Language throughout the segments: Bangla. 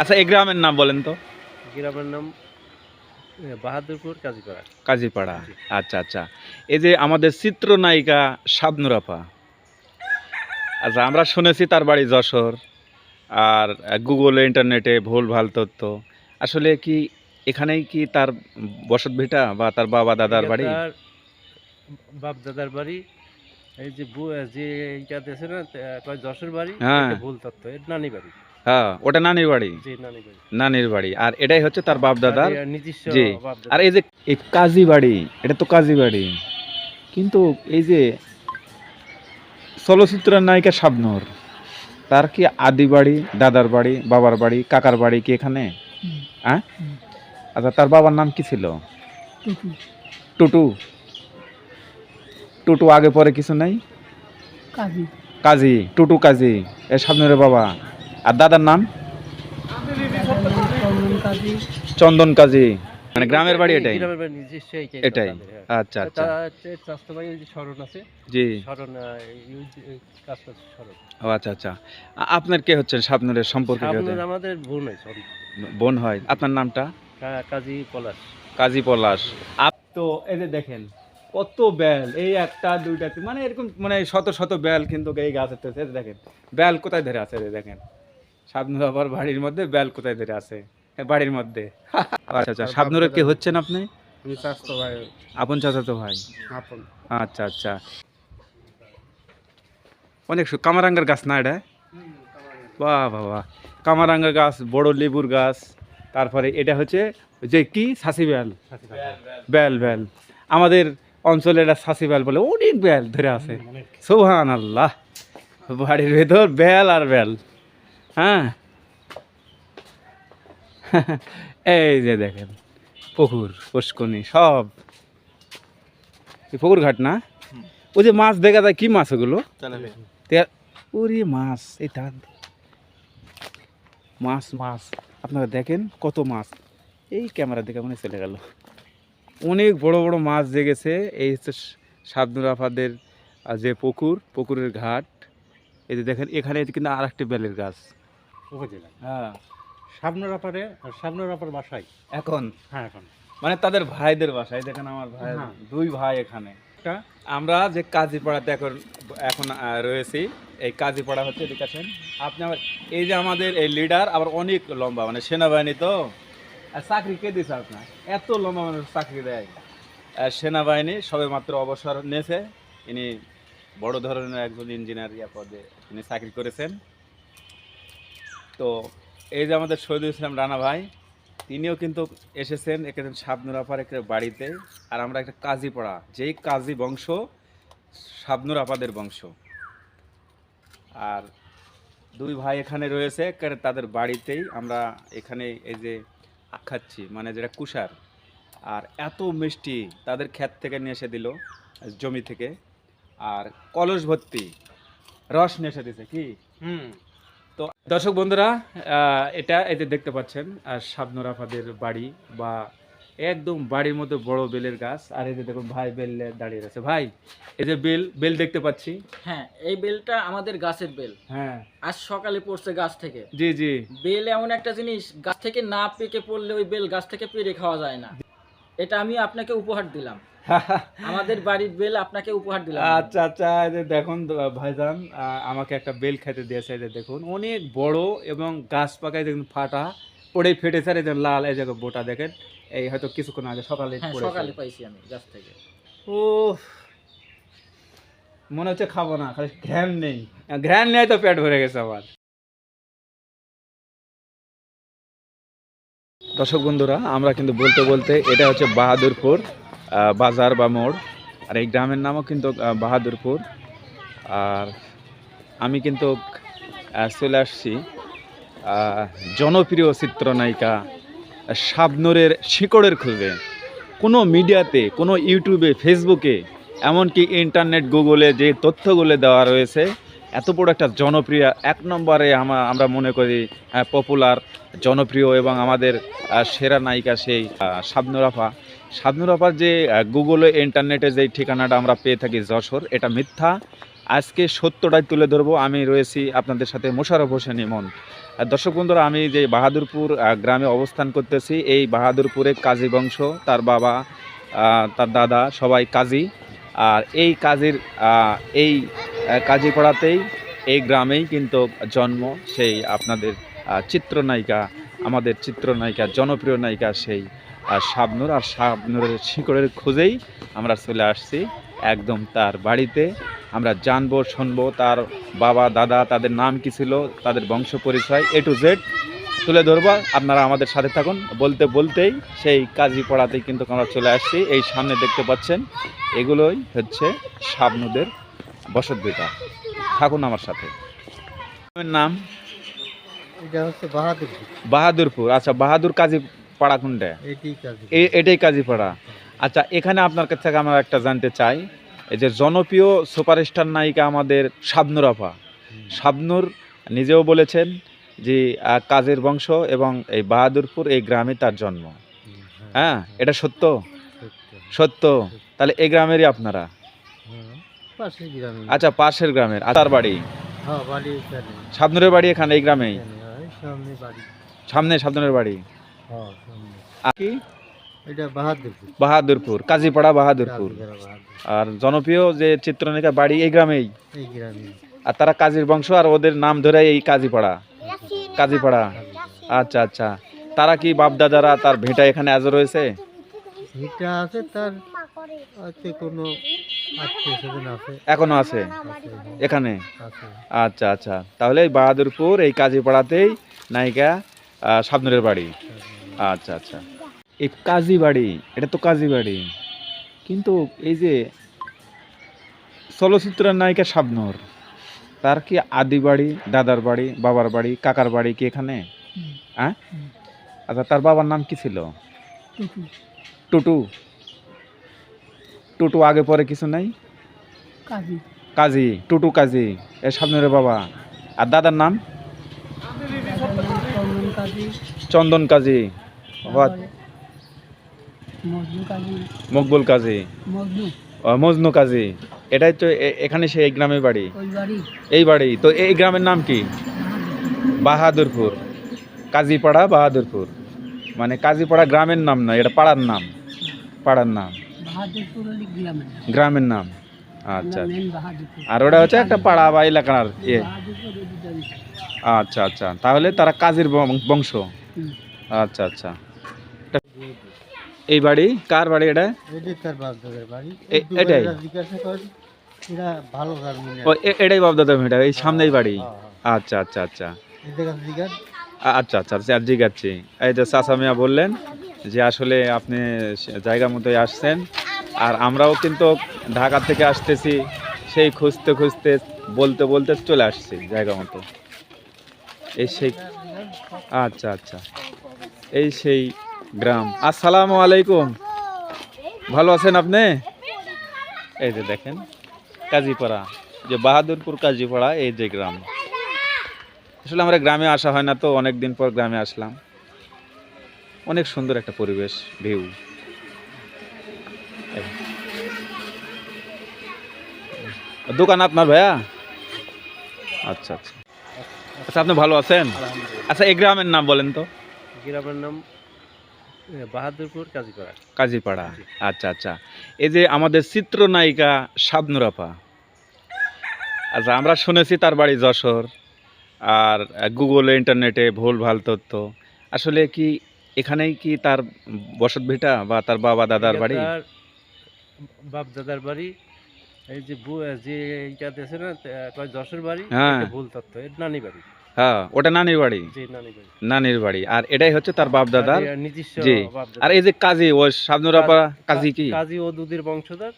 আচ্ছা এই গ্রামের নাম বলেন তো। গ্রামের নাম বাহাদুরপুর কাজীপাড়া। কাজীপাড়া। আচ্ছা আচ্ছা। এই যে আমাদের চিত্রনায়িকা শাবনুরাপা আচ্ছা আমরা শুনেছি তার বাড়ি যশোর আর গুগলে ইন্টারনেটে ভুল ভালো তথ্য। আসলে কি এখানেই কি তার বসত ভিটা বা তার বাবা দাদার বাড়ি? বাপ দাদার বাড়ি। এই যে যে এইটা দেশে না কয় যশোর বাড়ি হ্যাঁ। ভুল তথ্য এর নানি বাড়ি। হ্যাঁ ওটা নানির বাড়ি? জি নানি বাড়ি। নানির বাড়ি। আর এটাই হচ্ছে তার বাপ দাদার জি। আর এই যে এই কাজী বাড়ি এটা তো কাজী বাড়ি। কিন্তু এই যে চলচ্চিত্র নায়িকা শাবনূর তার কি আদি বাড়ি দাদার বাড়ি বাবার বাড়ি কাকার বাড়ি কি এখানে? হ্যাঁ? আচ্ছা তার বাবার নাম কি ছিল? টুটু? টুটু আগে পরে কিছু নাই? কাজী। কাজী টুটু কাজী এ শাবনূরের বাবা। আর দাদার নাম? চন্দন কাজী। মানে গ্রামের বাড়ি এটাই? গ্রামের বাড়ি নিজস্ব এইটাই এটাই। হ্যাঁ। আচ্ছা আচ্ছা। জি। ও আচ্ছা আচ্ছা। আপনার কে হচ্ছেন? শাবনুরের সম্পর্কে আমাদের বোন হয় বোন হয়। আপনার নামটা? কাজী পলাশ। কাজী পলাশ। আপ তো এই যে দেখেন কত বেল এই একটা দুইটা মানে এরকম মানে শত শত বেল কিন্তু এই গাছের দেখেন। বেল কোথায় ধরে আছে দেখেন। শাবনুর আবার বাড়ির মধ্যে বেল কোথায় ধরে আছে? বাড়ির মধ্যে। আচ্ছা আচ্ছা শাবনুরের কে হচ্ছেন আপনি? আমি ভাই। আপন চাচাতো ভাই। আপন। আচ্ছা আচ্ছা। অনেক কামারাঙ্গার গাছ না এটা? বাহ বাহ বাহ। কামারাঙ্গা গাছ বড় লেবুর গাছ তারপরে এটা হচ্ছে যে কি? সাসি বেল। বেল। বেল আমাদের অঞ্চলে এটা সাসি বেল বলে অনেক বেল ধরে আছে। সোহান আল্লাহ বাড়ির ভেতর বেল আর বেল। হ্যাঁ। এই যে দেখেন পুকুর পুষ্কনি সব। এই পুকুর ঘাট না? ওই যে মাছ দেখা যায় কি মাছ ওগুলো? তে- ওরে মাছ এই ধান মাছ মাছ। আপনারা দেখেন কত মাছ। এই ক্যামেরা দেখে মনে চলে গেল। অনেক বড় বড় মাছ জেগেছে। এই হচ্ছে সাবনুর আফাদের যে পুকুর পুকুরের ঘাট। এই যে দেখেন এখানে কিন্তু আর একটি বেলের গাছ। উপজেলা হ্যাঁ। সাবনুর আপারে সাবনুর আপার বাসায়। এখন? হ্যাঁ এখন। মানে তাদের ভাইদের বাসায় দেখেন আমার ভাই হ্যাঁ। দুই ভাই এখানে। আমরা যে কাজীপাড়াতে এখন এখন রয়েছি এই কাজীপাড়া হচ্ছে এদিকে আসেন। আপনি আবার এই যে আমাদের এই লিডার আবার অনেক লম্বা মানে সেনাবাহিনী তো। চাকরি কে দিছে আপনার? এত লম্বা মানুষ চাকরি দেয়। সেনাবাহিনী সবে মাত্র অবসর নিয়েছে। ইনি বড় ধরনের একজন ইঞ্জিনিয়ার ইয়া পদে তিনি চাকরি করেছেন। তো এই যে আমাদের শহীদুল ইসলাম রানা ভাই, তিনিও কিন্তু এসেছেন এখানে শাবনুর আপার একটা বাড়িতে। আর আমরা একটা কাজী পড়া, যেই কাজী বংশ শাবনুর আপাদের বংশ। আর দুই ভাই এখানে রয়েছে এখানে তাদের বাড়িতেই আমরা এখানে এই যে খাচ্ছি মানে যেটা কুষার। আর এত মিষ্টি তাদের ক্ষেত থেকে নিয়ে এসে দিল, জমি থেকে। আর কলস ভর্তি, রস নিয়ে এসে দিছে, কি? হুম। দর্শক বন্ধুরা এটা যে দেখতে পাচ্ছেন আর শাবনুর আফাদের বাড়ি বা একদম বাড়ির মধ্যে বড় বেলের গাছ। আর এই যে দেখুন ভাই বেল দাঁড়িয়ে আছে ভাই এই যে বেল বেল দেখতে পাচ্ছি। হ্যাঁ এই বেলটা আমাদের গাছের বেল। হ্যাঁ। আজ সকালে পড়ছে গাছ থেকে। জি জি। বেল এমন একটা জিনিস গাছ থেকে না পেকে পড়লে ওই বেল গাছ থেকে পেরে খাওয়া যায় না। এটা আমি আপনাকে উপহার দিলাম। আমাদের বাড়ির বেল আপনাকে উপহার দিলাম। আচ্ছা আচ্ছা এই যে দেখুন ভাইজান আমাকে একটা বেল খেতে দিয়েছে এই যে দেখুন অনেক বড় এবং গাছ পাকায় দেখুন ফাটা পড়ে ফেটেছে আর এই যে লাল এই যে বোটা দেখেন এই হয়তো কিছুক্ষণ আগে সকালে হ্যাঁ সকালে পাইছি আমি গাছ থেকে। ও মনে হচ্ছে খাব না খালি ঘ্যান নেই। ঘ্যান নেই তো পেট ভরে গেছে আবার দর্শক বন্ধুরা আমরা কিন্তু বলতে বলতে এটা হচ্ছে বাহাদুরপুর। বাজার বা মোড়। আর এই গ্রামের নামও কিন্তু বাহাদুরপুর। আর আমি কিন্তু চলে আসছি জনপ্রিয় চিত্রনায়িকা শাবনুরের শিকড়ের খুঁজে। কোনো মিডিয়াতে কোনো ইউটিউবে ফেসবুকে এমনকি ইন্টারনেট গুগলে যে তথ্যগুলো দেওয়া রয়েছে এত বড় একটা জনপ্রিয় এক নম্বরে আমরা মনে করি পপুলার জনপ্রিয় এবং আমাদের সেরা নায়িকা সেই আহ, শাবনুর আফার যে গুগলে ইন্টারনেটে যে ঠিকানাটা আমরা পেয়ে থাকি যশোর, এটা মিথ্যা। আজকে সত্যটাই তুলে ধরবো। আমি রয়েছি আপনাদের সাথে মোশারফ হোসেন ইমন। দর্শক বন্ধুরা, আমি যে বাহাদুরপুর গ্রামে অবস্থান করতেছি, এই বাহাদুরপুরে কাজী বংশ, তার বাবা তার দাদা, সবাই কাজী। আর এই কাজীর এই কাজী কাজীপাড়াতেই এই গ্রামেই কিন্তু জন্ম সেই আপনাদের চিত্রনায়িকা, আমাদের চিত্রনায়িকা, জনপ্রিয় নায়িকা সেই আহ, শাবনূর আর শাবনূরের শিকড়ের খোঁজেই আমরা চলে আসছি একদম তার বাড়িতে। আমরা জানব শুনব তার বাবা দাদা তাদের নাম কি ছিল তাদের বংশ পরিচয় এ টু জেড তুলে ধরবো। আপনারা আমাদের সাথে থাকুন। বলতে বলতেই সেই কাজী পড়াতেই কিন্তু আমরা চলে আসছি। এই সামনে দেখতে পাচ্ছেন এগুলোই হচ্ছে শাবনুদের বসতভিটা। থাকুন আমার সাথে। নাম? এটা হচ্ছে বাহাদুর বাহাদুরপুর। আচ্ছা বাহাদুর কাজী পাড়া কোনটা এটাই কাজীপাড়া আচ্ছা এখানে আপনার কাছ থেকে আমরা একটা জানতে চাই এই যে জনপ্রিয় সুপারস্টার নায়িকা আমাদের শাবনুর আপা। শাবনুর নিজেও বলেছেন যে কাজের বংশ এবং এই বাহাদুরপুর এই গ্রামে তার জন্ম। হ্যাঁ এটা সত্য? সত্য। তাহলে এই গ্রামেরই আপনারা? আচ্ছা পাশের গ্রামের। তার বাড়ি? হ্যাঁ বাড়ি এখানে। শাবনুরের বাড়ি এখানে এই গ্রামেই? সামনে বাড়ি। শাবনুরের বাড়ি? হ্যাঁ কি? বাহাদুরপুর। বাহাদুরপুর কাজীপাড়া বাহাদুরপুর। আর জনপ্রিয় যে চিত্রনায়িকা বাড়ি এই গ্রামেই। এই আর তারা কাজীর বংশ আর ওদের নাম ধরে এই কাজীপাড়া। কাজীপাড়া। আচ্ছা আচ্ছা। তারা কি বাপ দাদারা তার ভেটা এখানে আজও রয়েছে? এটা আছে তার আছে কোনো এখনও আছে? এখানে? আচ্ছা আচ্ছা। তাহলে এই বাহাদুরপুর এই কাজীপাড়াতেই নায়িকা শাবনুরের বাড়ি। আচ্ছা আচ্ছা। এই কাজী বাড়ি এটা তো কাজী বাড়ি। কিন্তু এই যে চলচ্চিত্রের নায়িকা শাবনুর তার কি আদি বাড়ি দাদার বাড়ি বাবার বাড়ি কাকার বাড়ি কি এখানে? হ্যাঁ? আচ্ছা তার বাবার নাম কি ছিল? টুটু। টুটু? আগে পরে কিছু নাই? কাজী। কাজী টুটু কাজী এ শাবনুরের বাবা। আর দাদার নাম? চন্দন কাজী। মকবুল কাজী। মজনু। ও, মজনু কাজী। এটাই তো এখানে সে এই গ্রামের বাড়ি। এই বাড়ি। তো এই গ্রামের নাম কি? বাহাদুরপুর। কাজীপাড়া বাহাদুরপুর। মানে কাজীপাড়া গ্রামের নাম না এটা পাড়ার নাম। পাড়ার নাম। গ্রামের নাম। আচ্ছা আর ওটা হচ্ছে একটা পাড়া বা এলাকার ইয়ে। আচ্ছা আচ্ছা। তাহলে তারা কাজীর বংশ। আচ্ছা আচ্ছা। এই বাড়ি? কার বাড়ি এটা? এটাই এটাই? ও বাপদাদা ভিটা এই সামনেই বাড়ি? হ্যাঁ, হ্যাঁ। আচ্ছা আচ্ছা আচ্ছা। এদের কাছে জিজ্ঞাস। আ- আচ্ছা আচ্ছা আচ্ছা জিগাচ্ছি এই তো চাচা মিয়া বললেন যে আসলে আপনি জায়গা মতোই আসছেন আর আমরাও কিন্তু ঢাকা থেকে আসতেছি সেই খুঁজতে খুঁজতে বলতে বলতে চলে আসছি জায়গা মতো। এই সেই আচ্ছা আচ্ছা। এই সেই গ্রাম। আসসালামু আলাইকুম। ভালো আছেন আপনি? এই যে দেখেন কাজীপাড়া যে বাহাদুরপুর কাজীপাড়া এই যে গ্রাম। আসলে আমরা গ্রামে আসা হয় না তো অনেক দিন পর গ্রামে আসলাম। অনেক সুন্দর একটা পরিবেশ ভিউ। দোকান আপনার ভাইয়া? আচ্ছা আচ্ছা। আচ্ছা আপনি ভালো আছেন? আচ্ছা এই গ্রামের নাম বলেন তো। গ্রামের নাম বাহাদুরপুর কাজীপাড়া। কাজীপাড়া। আচ্ছা আচ্ছা। এই যে আমাদের চিত্রনায়িকা শাবনুরাপা আচ্ছা আমরা শুনেছি তার বাড়ি যশোর আর গুগলে ইন্টারনেটে ভুল ভালো তথ্য। আসলে কি এখানেই কি তার বসত ভিটা বা তার বাবা দাদার বাড়ি? বাপ দাদার বাড়ি। এই যে যে এইটা দেশে না যশোর বাড়ি হ্যাঁ। ভুল তথ্য এর নানি বাড়ি। হ্যাঁ ওটা নানির বাড়ি? যে নানি বাড়ি। নানির বাড়ি। আর এটাই হচ্ছে তার বাপ দাদার আর এর নিজস্ব জি। আর এই যে কাজী ও শাবনুরাপা কাজী কি? কাজী ও দুধের বংশধর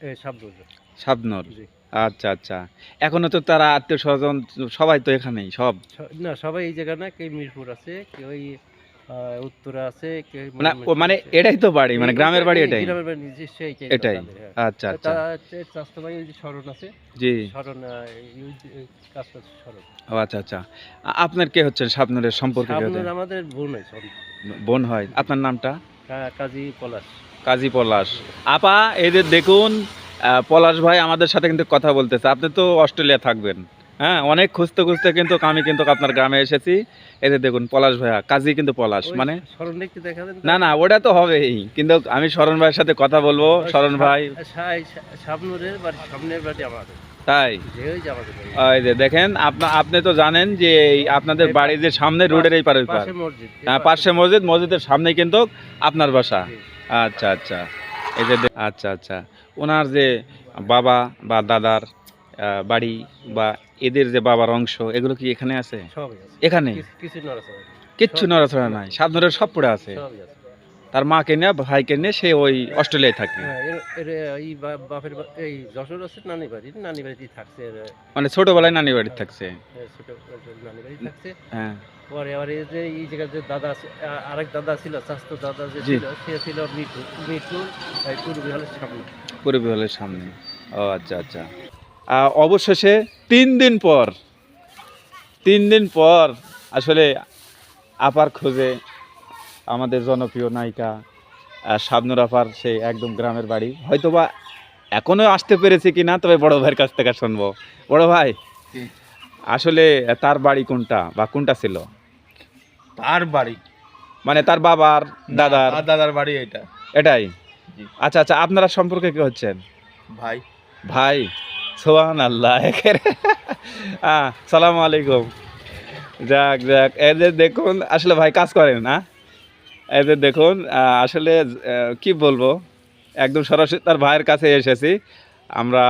এ শাবনুর। শাবনুর। জি। আচ্ছা আচ্ছা। এখনও তো তারা আত্মীয় স্বজন সবাই তো এখানেই সব? না সবাই এই জায়গা না কেউ মিরপুর আছে কেউ উত্তরা আছে মানে মানে এটাই তো বাড়ি মানে গ্রামের বাড়ি এটাই। গ্রামের বাড়ি এটাই। হ্যাঁ। আচ্ছা আচ্ছা। হচ্ছে ওই যে শরণ আছে জি। শরণ ও আচ্ছা আচ্ছা। আপনার কে হচ্ছেন স্বপ্নের সম্পর্কে আমাদের বোন হয় বোন হয়। আপনার নামটা? কাজী পলাশ। কাজী পলাশ। আপা এদের দেখুন পলাশ ভাই আমাদের সাথে কিন্তু কথা বলতেছে। আপনি তো অস্ট্রেলিয়া থাকবেন। হ্যাঁ অনেক খুঁজতে খুঁজতে কিন্তু আমি কিন্তু আপনার গ্রামে এসেছি। এই যে দেখুন পলাশ ভাইয়া কাজী কিন্তু পলাশ মানে? না না ওটা তো হবেই কিন্তু আমি শরণ ভাইয়ের সাথে কথা বলব। শরণ ভাই তাই? ওই যে দেখেন আপনা আপনি তো জানেন যে এই আপনাদের বাড়ির যে সামনে রোডের এই পারে হ্যাঁ। পাশে। মসজিদ মসজিদের সামনে কিন্তু আপনার বাসা। আচ্ছা আচ্ছা। এই যে আচ্ছা আচ্ছা। ওনার যে বাবা বা দাদার বাড়ি বা এদের যে বাবার অংশ এগুলো কি এখানে আছে? এখানে। কিচ্ছু নড়াচড়া নাই। সাবধানের সব পড়ে আছে। তার মাকে নিয়ে ভাইকে নিয়ে সে ওই অস্ট্রেলিয়ায় থাকে। হ্যাঁ বাপের এই যশোর আছে নানি বাড়ি নানি বাড়িতেই থাকছে মানে ছোটবেলায় নানি বাড়ি থাকছে। এ, ছোট নানি বাড়ি থাকছে। হ্যাঁ। পরে আবার এই যে এই জায়গায় যে দাদা আছে, আরেক দাদা ছিল স্বাস্থ্য দাদা যে ছিল সে ছিল মিঠু মিঠু পূর্বী হলের সামনে। পূর্বী হলের সামনে। ও আচ্ছা আচ্ছা। অবশেষে তিন দিন পর তিন দিন পর আসলে আপার খোঁজে আমাদের জনপ্রিয় নায়িকা শাবনুর আপার সেই একদম গ্রামের বাড়ি। হয়তোবা এখনও আসতে পেরেছি কি না তবে বড় ভাইয়ের কাছ থেকে শুনব। বড় ভাই আসলে তার বাড়ি কোনটা বা কোনটা ছিল? তার বাড়ি। মানে তার বাবার দাদার? দাদার বাড়ি এটা। এটাই? আচ্ছা আচ্ছা আপনারা সম্পর্কে কি হচ্ছেন? ভাই। ভাই সোহান আল্লাহ হ্যাঁ সালাম আলাইকুম যাক যাক এদের দেখুন আসলে ভাই কাজ করেন না। এদের দেখুন আসলে কি বলব একদম সরাসরি তার ভাইয়ের কাছে এসেছি। আমরা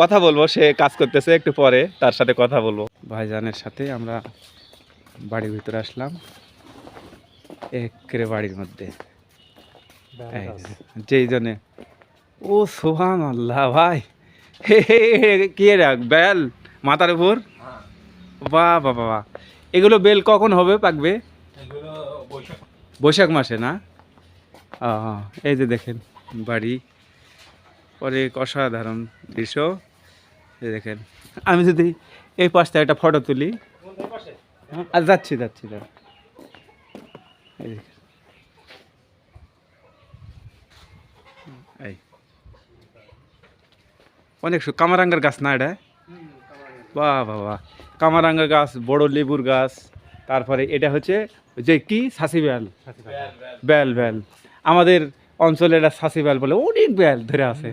কথা বলব সে কাজ করতেছে একটু পরে তার সাথে কথা বলব। ভাইজানের সাথে আমরা বাড়ির ভিতরে আসলাম একরে বাড়ির মধ্যে। যেই জন্যে ও সোহান আল্লাহ ভাই। হে হে রাখ বেল? মাথার উপর? বাহ বাহ বাহ। এগুলো বেল কখন হবে পাকবে? বৈশাখ মাসে না? এই যে দেখেন বাড়ি। অনেক অসাধারণ দৃশ্য। দেখেন আমি যদি এই পাশটা একটা ফটো তুলি। হ্যাঁ, আর যাচ্ছি যাচ্ছি। দেখেন। এই অনেক সু কামারাঙ্গার গাছ না এটা? বাহ বাহ বাহ। কামারাঙ্গার গাছ বড় লেবুর গাছ তারপরে এটা হচ্ছে যে কি? সাসি বেল। Bell bell. আমাদের অঞ্চলে এটা সাসি বেল বলে অনেক বেল ধরে আছে।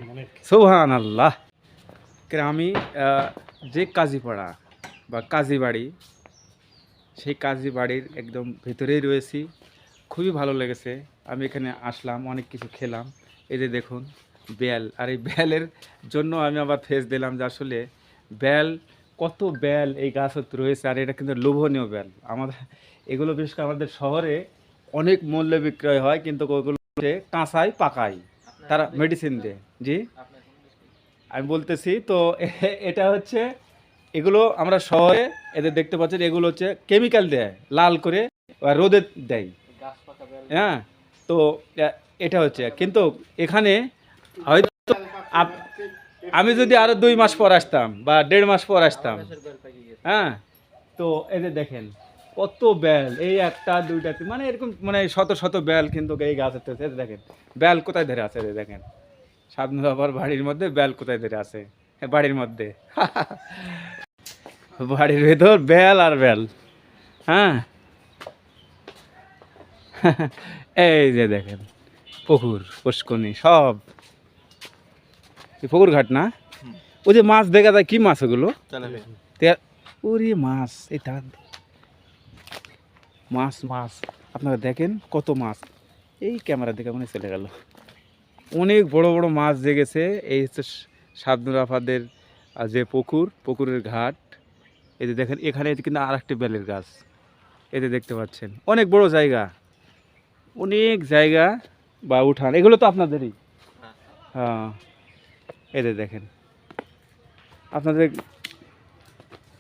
সোহান আল্লাহ আমি যে কাজীপাড়া বা কাজীবাড়ি সেই কাজী বাড়ির একদম ভেতরেই রয়েছি। খুবই ভালো লেগেছে। আমি এখানে আসলাম অনেক কিছু খেলাম। এই যে দেখুন বেল। আর এই বেলের জন্য আমি আবার ফেস দিলাম যে আসলে বেল কত বেল এই গাছত রয়েছে আর এটা কিন্তু লোভনীয় বেল। আমাদের এগুলো বিশেষ করে আমাদের শহরে অনেক মূল্যে বিক্রয় হয় কিন্তু ওগুলো কাঁচাই পাকাই। তারা মেডিসিন দেয়। জি? আমি বলতেছি তো এটা হচ্ছে এগুলো আমরা শহরে এদের দেখতে পাচ্ছেন এগুলো হচ্ছে কেমিক্যাল দেয় লাল করে বা রোদে দেয়। গাছ হ্যাঁ তো এটা হচ্ছে। কিন্তু এখানে হয়তো আমি যদি আরও দুই মাস পর আসতাম বা দেড় মাস পর আসতাম। হ্যাঁ? তো এদের দেখেন, কত বেল, এই একটা, দুইটা মানে এরকম মানে শত শত বেল কিন্তু এই গাছের তো দেখেন, বেল কোথায় ধরে আছে দেখেন? সাবনুর আবার বাড়ির মধ্যে বেল কোথায় ধরে আছে? বাড়ির মধ্যে। বাড়ির ভেতর বেল আর বেল। হ্যাঁ? এই যে দেখেন, পুকুর পুষ্কনি সব। পুকুর ঘাট না? ওই যে মাছ দেখা যায় কি মাছ ওগুলো? ওরে মাছ এই ধান মাছ মাছ। আপনারা দেখেন কত মাছ। এই ক্যামেরা দেখে মনে চলে গেল। অনেক বড় বড় মাছ জেগেছে। এই হচ্ছে সাবনুর আফাদের যে পুকুর পুকুরের ঘাট। এই যে দেখেন এখানে কিন্তু আর একটি বেলের গাছ। এতে দেখতে পাচ্ছেন। অনেক বড় জায়গা। অনেক জায়গা বা উঠান। এগুলো তো আপনাদেরই। হ্যাঁ। যে দেখেন। আপনাদের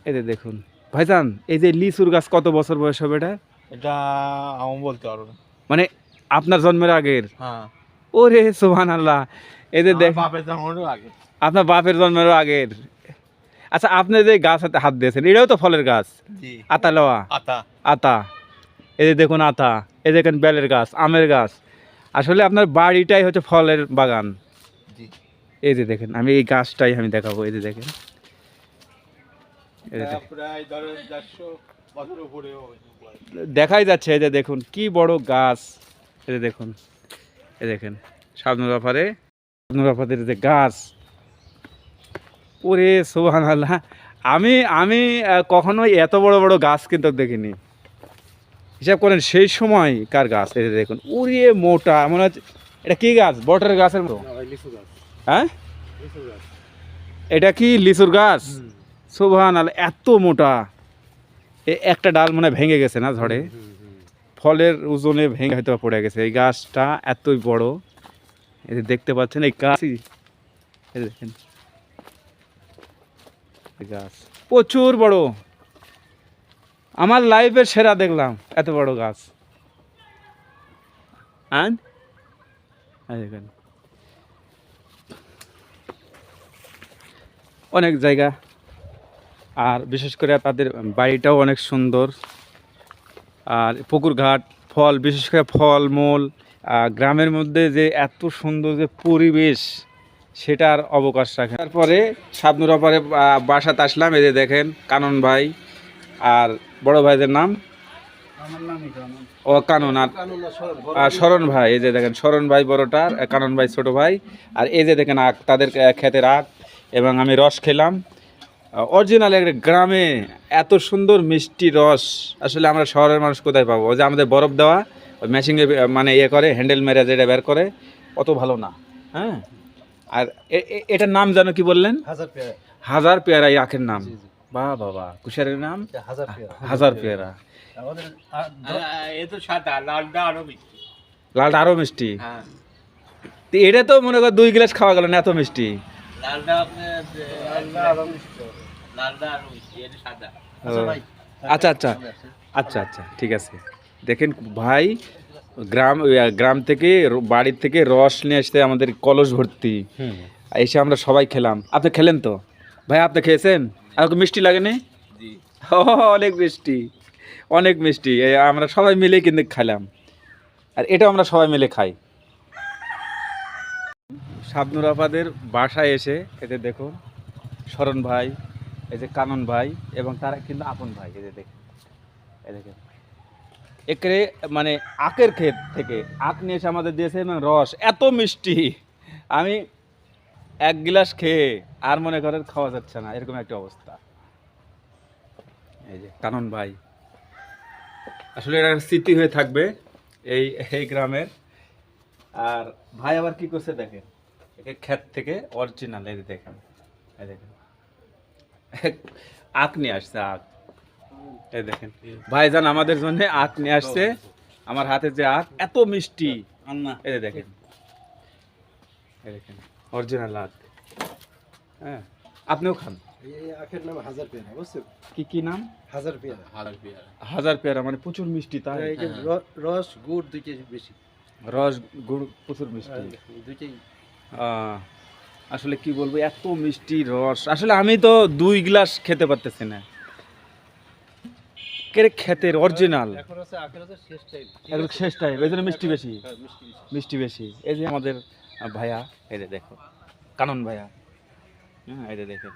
এদের দেখুন। ভাইজান এই যে লিচুর গাছ কত বছর বয়স হবে এটা? এটা আমি বলতে পারব না। মানে আপনার জন্মের আগের? হ্যাঁ। ওরে সোহান আল্লাহ দেখ বাপের জন্মেরও আগে আপনার বাপের জন্মের আগের। আচ্ছা আপনি যে গাছ হাতে হাত দিয়েছেন এটাও তো ফলের গাছ? আতা লওয়া? আতা। আতা। যে দেখুন আতা। এই দেখেন বেলের গাছ আমের গাছ। আসলে আপনার বাড়িটাই হচ্ছে ফলের বাগান। জি। এই যে দেখেন, আমি এই গাছটাই আমি দেখাবো, এই যে দেখেন। এটা দেখাই যাচ্ছে, এই যে দেখুন, কি বড় গাছ। এই যে দেখুন, এই দেখেন, শাবনুর ব্যাপারে শাবনুর ব্যাপারের যে গাছ। ওরে সোহান আল্লাহ আমি আমি কখনোই এত বড় বড় গাছ কিন্তু দেখিনি। হিসাব করেন, সেই সময় কার গাছ? এই দেখুন, উড়িয়ে মোটা, মনে হচ্ছে, এটা কি গাছ? বটের গাছের মতো হ্যাঁ? এটা কি লিচুর গাছ? সোহান আল্লাহ এত মোটা। এ একটা ডাল মনে ভেঙে গেছে না ঝড়ে? ফলের ওজনে ভেঙে হয়তো পড়ে গেছে। এই গাছটা এতই বড়। এই দেখতে পাচ্ছেন এই গাছই দেখেন। গাছ। প্রচুর বড়। আমার লাইফের সেরা দেখলাম এত বড় গাছ। আন দেখেন। অনেক জায়গা। আর বিশেষ করে তাদের বাড়িটাও অনেক সুন্দর। আর পুকুর ঘাট ফল বিশেষ করে ফল মূল গ্রামের মধ্যে যে এত সুন্দর যে পরিবেশ সেটার অবকাশ রাখে তারপরে শাবনুর অপারে বাসাতে আসলাম এই যে দেখেন কানন ভাই আর বড় ভাইদের নাম? ও কানন আর শরণ ভাই। এই যে দেখেন শরণ ভাই বড়টার কানন ভাই ছোট ভাই। আর এই যে দেখেন আখ তাদের ক্ষেতের আখ। এবং আমি রস খেলাম। অরিজিনাল একটা গ্রামে এত সুন্দর মিষ্টি রস। আসলে আমরা শহরের মানুষ কোথায় পাবো? ওই যে আমাদের বরফ দেওয়া ওই মেশিনে মানে ইয়ে করে হ্যান্ডেল মেরে যেটা বের করে অত ভালো না। হ্যাঁ? আর এটার নাম জানো কি বললেন? হাজার পেয়ারা। হাজার পেয়ারা এই আখের নাম বাহ বাবা কুশারের নাম? হাজার পেয়ারা। হাজার পেয়ারা। আমাদের এ লালটা আরও বেশি লালটা আরও মিষ্টি। হ্যাঁ। এটা তো মনে কর দুই গ্লাস খাওয়া গেল না এত মিষ্টি। লালটা আপনার লালটা আরও বেশি এটা সাদা। আচ্ছা আচ্ছা আচ্ছা। আচ্ছা ঠিক আছে। দেখেন ভাই গ্রাম গ্রাম থেকে বাড়ির থেকে রস নিয়ে আসতে আমাদের কলস ভর্তি। এসে আমরা সবাই খেলাম। আপনি খেলেন তো? ভাই আপনি খেয়েছেন? আর ওকে মিষ্টি লাগেনি? জি। ও অনেক মিষ্টি। অনেক মিষ্টি। আমরা সবাই মিলে কিন্তু খেলাম। আর এটা আমরা সবাই মিলে খাই। শাবনুর আপাদের বাসায় এসে এতে দেখুন, শরণ ভাই, এই যে কানন ভাই এবং তারা কিন্তু আপন ভাই, এই দেখেন। এই দেখেন। একরে মানে আখের ক্ষেত থেকে আখ নিয়ে এসে আমাদের দিয়েছে এবং রস, এত মিষ্টি। আমি এক গিলাস খেয়ে আর মনে করেন খাওয়া যাচ্ছে না, এরকম একটা অবস্থা। এই যে কানন ভাই। আসলে এটা স্মৃতি হয়ে থাকবে এই এই গ্রামের। আর ভাই আবার কি করছে দেখেন? একে ক্ষেত থেকে অরিজিনাল এই দেখেন এই দেখেন। আখ নিয়ে আসছে আখ। এই দেখেন। ভাইজান আমাদের জন্য আখ নিয়ে আসছে। আমার হাতে যে আখ এত মিষ্টি। এই দেখেন। এই দেখেন অরিজিনাল আখ। হ্যাঁ আপনিও খান। আখের নাম হাজার পেয়ারা বুঝছ কি কি নাম? হাজার পেয়ারা। হাজার পেয়ারা। হাজার পেয়ারা মানে প্রচুর মিষ্টি তাই? এই যে র- রস গুড় দুইটাই বেশি? রস গুড় প্রচুর মিষ্টি। দুইটাই আহ, আসলে কি বলব এত মিষ্টি রস। আসলে আমি তো দুই গ্লাস খেতে পারতেছি না। কেরে ক্ষেতের অরিজিনাল এখন শেষ টাইম এই জন্য মিষ্টি বেশি। মিষ্টি বেশি। এই যে আমাদের ভাইয়া এই যে দেখো কানন ভাইয়া। হ্যাঁ এই যে দেখেন।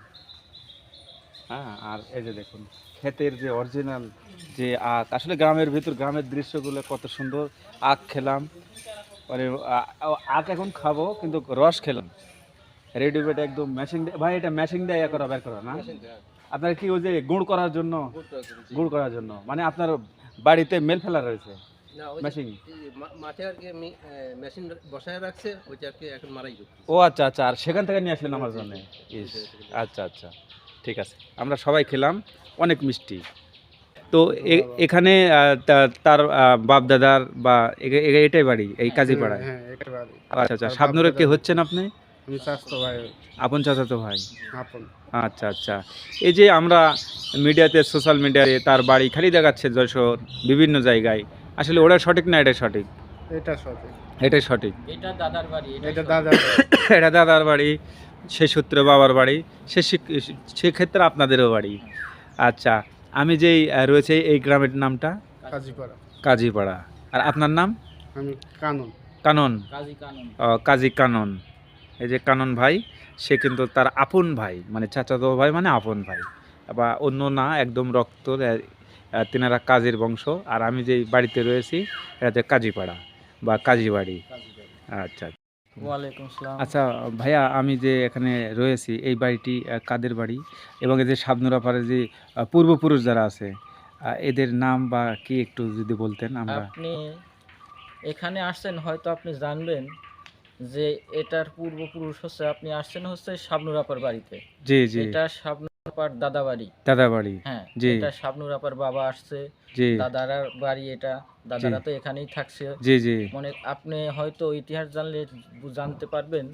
হ্যাঁ আর এই যে দেখুন ক্ষেতের যে অরিজিনাল যে আখ আসলে গ্রামের ভিতর গ্রামের দৃশ্যগুলো কত সুন্দর। আখ খেলাম মানে আ- আ- আখ এখন খাব কিন্তু রস খেলাম। রেডিমেড একদম মেশিন ভাই এটা মেশিন দেয় ইয়ে করা বের করা না? আপনার কি ওই যে গুড় করার জন্য? গুড় করার জন্য মানে আপনার বাড়িতে মেল ফেলা রয়েছে। মেশিন মাঠে আর কি মেশিন বসায় রাখছে ওইটা আর কি এখন মারাই ও আচ্ছা আচ্ছা আর সেখান থেকে নিয়ে আসলেন আমার জন্য। আচ্ছা আচ্ছা। ঠিক আছে। আমরা সবাই খেলাম অনেক মিষ্টি। তো এ- এখানে তার বাপ দাদার বা এটাই বাড়ি এই কাজীপাড়ায় হ্যাঁ আচ্ছা আচ্ছা শাবনুরে কে হচ্ছেন আপনি? আপন চাচাতো ভাই? আচ্ছা আচ্ছা। এই যে আমরা মিডিয়াতে সোশ্যাল মিডিয়াতে তার বাড়ি খালি দেখাচ্ছে যশোর বিভিন্ন জায়গায়। আসলে ওটা সঠিক না এটাই সঠিক? এটা সঠিক। এটাই সঠিক? এটা দাদার বাড়ি এটা এটা দাদা এটা দাদার বাড়ি সে সূত্রে বাবার বাড়ি সে সেক্ষেত্রে আপনাদেরও বাড়ি। আচ্ছা আমি যেই রয়েছে এই গ্রামের নামটা? কাজীপাড়া। কাজীপাড়া। আর আপনার নাম? আমি কানন। কানন? কাজী কানুন। ও, কাজী কানন। এই যে কানন ভাই সে কিন্তু তার আপন ভাই মানে চাচাতো ভাই মানে আপন ভাই। বা অন্য না একদম রক্ত তেনারা কাজের বংশ। আর আমি যে বাড়িতে রয়েছি এটা হচ্ছে কাজীপাড়া বা কাজীবাড়ি। আচ্ছা। আচ্ছা ভাইয়া আমি যে এখানে রয়েছি এই বাড়িটি কাদের বাড়ি? এবং এই যে শাবনুরাপাড়ে যে পূর্বপুরুষ যারা আছে এদের নাম বা কি একটু যদি বলতেন আমরা? আপনি এখানে আসছেন হয়তো আপনি জানবেন যে এটার পূর্বপুরুষ হচ্ছে আপনি আসছেন হচ্ছে শাবনুর আপার বাড়িতে। জি জি। এটা শাবনুর আপার দাদা বাড়ি দাদা বাড়ি হ্যাঁ জি। এটা শাবনুর আপার বাবা আসছে জি। দাদারা বাড়ি এটা দাদারা তো এখানেই থাকছে। জি জি। মানে আপনি হয়তো ইতিহাস জানলে জানতে পারবেন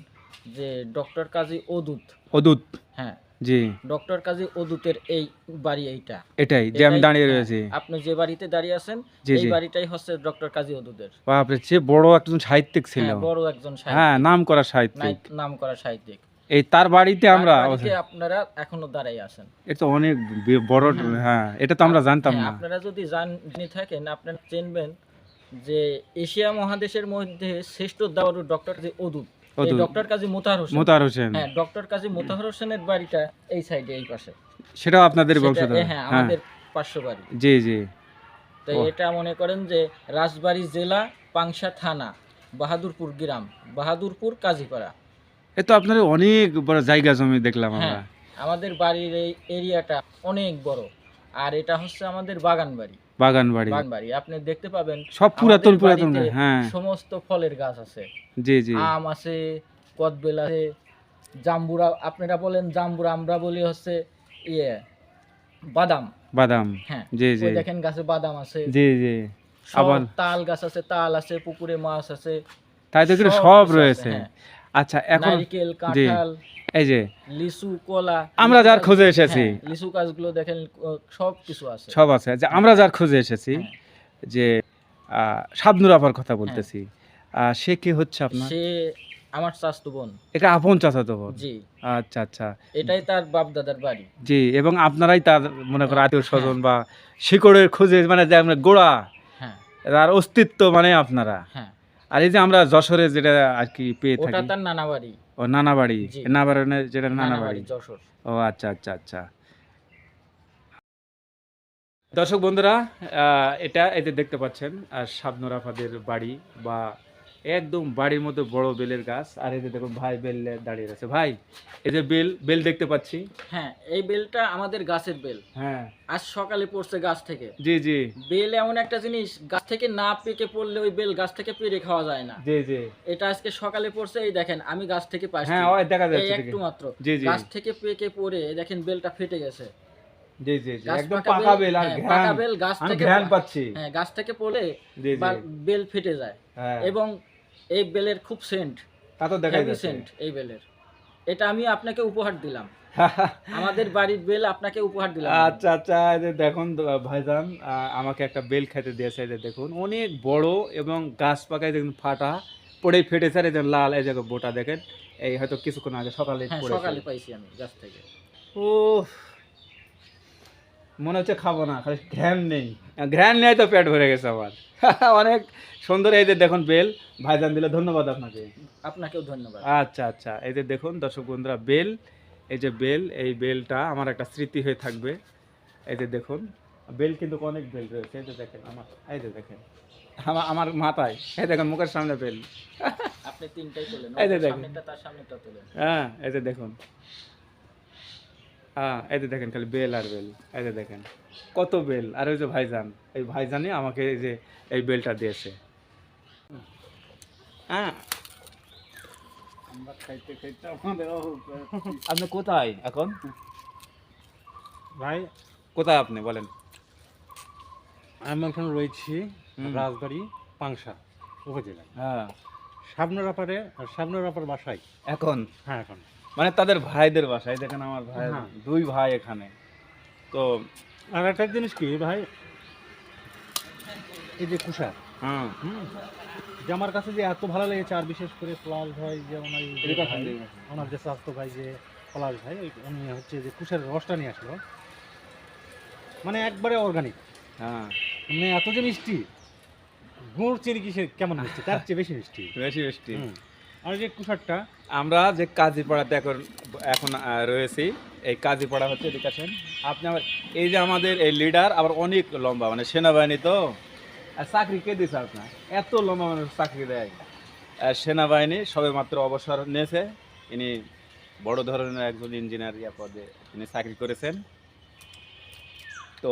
যে ডক্টর কাজী অদূত অদূত হ্যাঁ জি। ডক্টর কাজী অদূতের এই বাড়ি এইটা। এটাই যে আমি দাঁড়িয়ে হ্যাঁ, রয়েছি। আপনি যে বাড়িতে দাঁড়িয়ে আছেন এই বাড়িটাই হচ্ছে ডক্টর কাজী অদূতের। বাপরে সে বড় একজন সাহিত্যিক ছিল। বড় একজন হ্যাঁ সাহিত্যিক। নাম করা সাহিত্যিক। নাই- নাম করা সাহিত্যিক। এই তার বাড়িতে আমরা আপনারা এখনও দাঁড়াই আছেন। এটা তো অনেক বড় হ্যাঁ। এটা তো আমরা জানতাম হ্যাঁ, না। আপনারা যদি জান- থাকেন আপনারা চিনবেন যে এশিয়া মহাদেশের মধ্যে শ্রেষ্ঠ দাওয়ারু ডক্টর কাজী অদূত। ডক্টর কাজী মোতাহার হোসেন। হ্যাঁ ডক্টর কাজী মোতাহার হোসেনের বাড়িটা এই সাইডে এই পাশে। সেটাও আপনাদের বংশধর হ্যাঁ হ্যাঁ। আমাদের পার্শ্ব বাড়ি। জি জি। তো এটা মনে করেন যে রাজবাড়ী জেলা পাংশা থানা বাহাদুরপুর গ্রাম বাহাদুরপুর কাজীপাড়া। এ তো আপনার অনেক বড় জায়গা জমি দেখলাম আমরা। হ্যাঁ আমাদের বাড়ির এই এরিয়াটা অনেক বড়। আর এটা হচ্ছে আমাদের বাগান বাড়ি বাগান বাড়ি বাগান বাড়ি আপনি দেখতে পাবেন। সব পুরাতন পুরাতন হ্যাঁ। সমস্ত ফলের গাছ আছে। জি জি। আম আছে কদবেল আছে জাম্বুরা আপনারা বলেন জাম্বুরা আমরা বলি হচ্ছে ইয়ে বাদাম। বাদাম। হ্যাঁ জি জি। দেখেন গাছে বাদাম আছে। জি জি। সব আবার তাল গাছ আছে তাল আছে পুকুরে মাছ আছে। তাই তো সব রয়েছে। হ্যাঁ। আচ্ছা এখন নারকেল কাঁঠাল এই যে লিচু কলা আমরা যার খোঁজে এসেছি। হ্যাঁ, লিচু গাছগুলো দেখেন সব কিছু আছে। সব আছে। যে আমরা যার খোঁজে এসেছি হ্যাঁ। যে আহ, শাবনুর আপার কথা বলতেছি। সে কি হচ্ছে আপনার? সে আমার চাস্তু বোন। এটা আপন চাচাতো বোন? জি। আচ্ছা আচ্ছা। এটাই তার বাপ দাদার বাড়ি। জি এবং আপনারাই তার মনে করেন আত্মীয় স্বজন বা শিকড়ের খোঁজে মানে যে আমরা গোড়া হ্যাঁ। তার অস্তিত্ব মানে আপনারা। হ্যাঁ। আর এই যে আমরা যশোরে যেটা আর কি পেয়ে ওটা থাকি তার নানা বাড়ি ও নানা বাড়ি নানা বাড়ি যেটা নানা বাড়ি যশোর। ও আচ্ছা আচ্ছা আচ্ছা। দর্শক বন্ধুরা আহ, এটা এতে দেখতে পাচ্ছেন আর শাবনুর আফাদের বাড়ি বা একদম বাড়ির মধ্যে বড় বেলের গাছ। আর এই যে দেখুন ভাই বেল দাঁড়িয়ে আছে ভাই এই যে বেল বেল দেখতে পাচ্ছি। হ্যাঁ এই বেলটা আমাদের গাছের বেল। হ্যাঁ। আজ সকালে পড়ছে গাছ থেকে। জি জি। বেল এমন একটা জিনিস গাছ থেকে না পেকে পড়লে ওই বেল গাছ থেকে পেরে খাওয়া যায় না। জি জি। এটা আজকে সকালে পড়ছে এই দেখেন আমি গাছ থেকে পাচ্ছি হ্যাঁ ওই দেখা যাচ্ছে একটু মাত্র জি জি। গাছ থেকে পেকে পড়ে দেখেন বেলটা ফেটে গেছে। জি জি জি। একদম পাকা পাকা বেল আর ঘ্রাণ। পাকা বেল গাছ থেকে পাচ্ছি। হ্যাঁ গাছ থেকে পড়ে জি জি। বা- বেল ফেটে যায়। এবং এই বেলের খুব সেন্ট তা তো দেখা হেভি যাচ্ছে। সেন্ট এই বেলের। এটা আমি আপনাকে উপহার দিলাম। আমাদের বাড়ির বেল আপনাকে উপহার দিলাম। আচ্ছা আচ্ছা এই যে দেখুন ভাইজান আমাকে একটা বেল খেতে দিয়েছে এই যে দেখুন। অনেক বড় এবং গাছ পাকায় দেখুন ফাটা পড়ে ফেটেছে আর এই যে লাল এই যে বোটা দেখেন। এই হয়তো কিছুক্ষণ আগে সকালে হ্যাঁ সকালে পাইছি আমি গাছ থেকে। ও মনে হচ্ছে খাব না খালি ঘ্রাণ নেই। ঘ্রাণ নেই তো পেট ভরে গেছে আমার। অনেক সুন্দর এই যে দেখুন বেল। ভাইজান দিলে ধন্যবাদ আপনাকে। আপনাকেও ধন্যবাদ। আচ্ছা আচ্ছা এই যে দেখুন দর্শক বন্ধুরা বেল এই যে বেল এই বেলটা আমার একটা স্মৃতি হয়ে থাকবে। এই যে দেখুন বেল কিন্তু অনেক বেল রয়েছে এই যে দেখেন আমার এই যে দেখেন আমার আমার মাথায় এই দেখুন মুখের সামনে বেল। আপনি তিনটাই তোলেন এই যে দেখেন। হ্যাঁ এই যে দেখুন হ্যাঁ এই দেখেন খালি বেল আর বেল এই দেখেন কত বেল। আর ওই যে ভাইজান এই ভাইজানই আমাকে এই যে এই বেলটা দিয়েছে। হ্যাঁ। আপনি কোথায় এখন? ভাই কোথায় আপনি বলেন। আমি এখন রয়েছি রাজবাড়ি পাংশা উপজেলায়। হ্যাঁ। শাবনুর আপারে সামনের আপার বাসায়। এখন? হ্যাঁ এখন। মানে তাদের ভাইদের বাসায় দেখেন আমার ভাই হ্যাঁ। দুই ভাই এখানে। তো আর একটা জিনিস কি ভাই? এই যে কুষার হ্যাঁ। হুম। যে আমার কাছে যে এত ভালো লেগেছে আর বিশেষ করে পলাশ ভাই যে ওনার ওনার যে স্বাস্থ্য ভাই যে পলাশ ভাই উনি হচ্ছে যে কুষার রসটা নিয়ে আসলো। মানে একবারে অর্গানিক হ্যাঁ। মানে এত যে মিষ্টি গুড় চিনি কিসে কেমন মিষ্টি? তার চেয়ে বেশি মিষ্টি। বেশি হুম। আর যে কুষারটা? আমরা যে কাজীপাড়াতে এখন এখন রয়েছি, এই কাজীপাড়া হচ্ছে এদিকে আসেন। আপনি আমার এই যে আমাদের এই লিডার আবার অনেক লম্বা মানে সেনাবাহিনী তো। চাকরি কে দিয়েছে আপনার? এত লম্বা মানুষ চাকরি দেয়। সেনাবাহিনী সবে মাত্র অবসর নিয়েছে। ইনি বড় ধরনের একজন ইঞ্জিনিয়ার ইয়া পদে তিনি চাকরি করেছেন। তো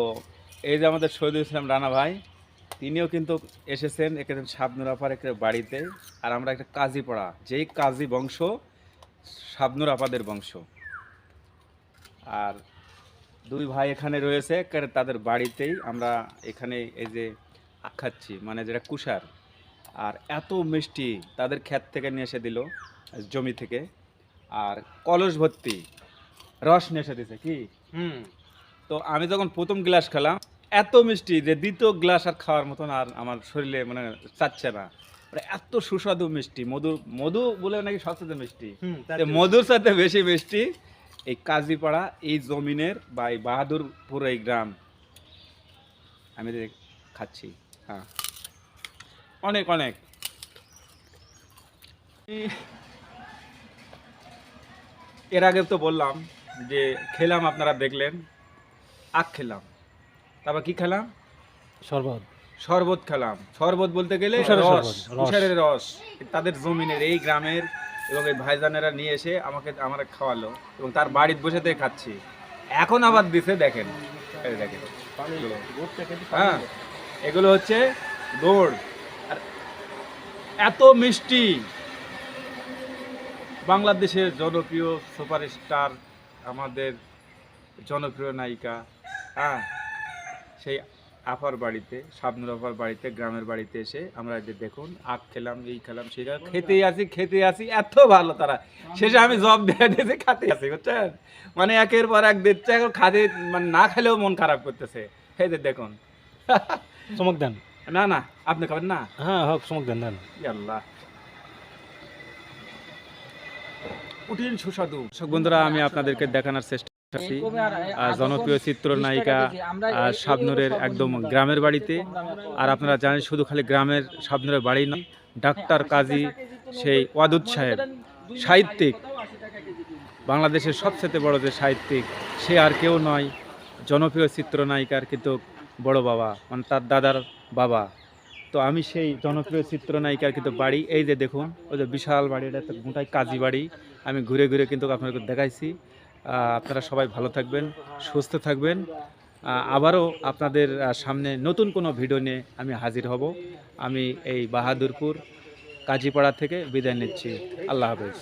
এই যে আমাদের শহীদুল ইসলাম রানা ভাই তিনিও কিন্তু এসেছেন এখানে শাবনুর আপার একটা বাড়িতে আর আমরা একটা কাজী পড়া। যেই কাজী বংশ শাবনুর আপাদের বংশ। আর দুই ভাই এখানে রয়েছে তাদের বাড়িতেই আমরা এখানে এই যে খাচ্ছি মানে যেটা কুষার। আর এত মিষ্টি তাদের ক্ষেত থেকে নিয়ে এসে দিল জমি থেকে। আর কলস ভর্তি রস নিয়ে এসে দিছে কি? হুম। তো আমি যখন প্রথম গ্লাস খেলাম এত মিষ্টি যে দ্বিতীয় গ্লাস আর খাওয়ার মতন আর আমার শরীরে মানে চাচ্ছে না। মানে এত সুস্বাদু মিষ্টি মধু মধু বলে নাকি সবচেয়ে মিষ্টি। মধুর সাথে বেশি মিষ্টি এই কাজীপাড়া এই জমিনের বা এই বাহাদুরপুর এই গ্রাম। আমি খাচ্ছি হ্যাঁ। অনেক অনেক। এর আগে তো বললাম যে খেলাম আপনারা দেখলেন আখ খেলাম। তারপর কি খেলাম? শরবত। শরবত খেলাম। শরবত বলতে গেলে রস রস। তুষারের রস। তাদের জমিনের এই গ্রামের এবং এই ভাইজানেরা নিয়ে এসে আমাকে আমার খাওয়ালো এবং তার বাড়িতে বসে থেকে খাচ্ছি। এখন আবার দিছে দেখেন। দেখেন। হ্যাঁ এগুলো হচ্ছে গোড় আর এত মিষ্টি। বাংলাদেশের জনপ্রিয় সুপারস্টার আমাদের জনপ্রিয় নায়িকা। হ্যাঁ সেই আপার বাড়িতে শাবনুর আপার বাড়িতে গ্রামের বাড়িতে এসে আমরা এই যে দেখুন আখ খেলাম এই খেলাম খেলাম, খেতেই আসি খেতে আসি এত ভালো তারা। শেষে আমি জব দিয়ে দিয়েছি খাতে আসি বুঝছেন? মানে একের পর এক দিচ্ছে এখন খাতে মানে না খেলেও মন খারাপ করতেছে। এই যে দেখুন। চমক দেন। না না আপনি খাবেন না? হ্যাঁ হোক চমক দেন দেন। আল্লাহ কঠিন সুস্বাদু। বন্ধুরা আমি আপনাদেরকে দেখানোর চেষ্টা জনপ্রিয় চিত্রনায়িকা 20 টাকা কেজি, আমরা আর এই- এই শাবনুরের একদম গ্রামের বাড়িতে। আর আপনারা জানেন শুধু খালি গ্রামের শাবনুরের বাড়ি নয় ডাক্তার কাজী সেই ওয়াদুদ সাহেব সাহিত্যিক। বাংলাদেশের সবচেয়ে বড় যে সাহিত্যিক সে আর কেউ নয় জনপ্রিয় চিত্রনায়িকার কিন্তু বড় বাবা মানে তার দাদার বাবা। তো আমি সেই জনপ্রিয় চিত্রনায়িকার কিন্তু বাড়ি এই যে দেখুন ওই যে বিশাল বাড়ি এটা গোটাই কাজী বাড়ি। আমি ঘুরে ঘুরে কিন্তু আপনাদের দেখাইছি। আপনারা সবাই ভালো থাকবেন, সুস্থ থাকবেন। আবারও আপনাদের সামনে নতুন কোনো ভিডিও নিয়ে আমি হাজির হব। আমি এই বাহাদুরপুর, কাজীপাড়া থেকে বিদায় নিচ্ছি। আল্লাহ হাফেজ।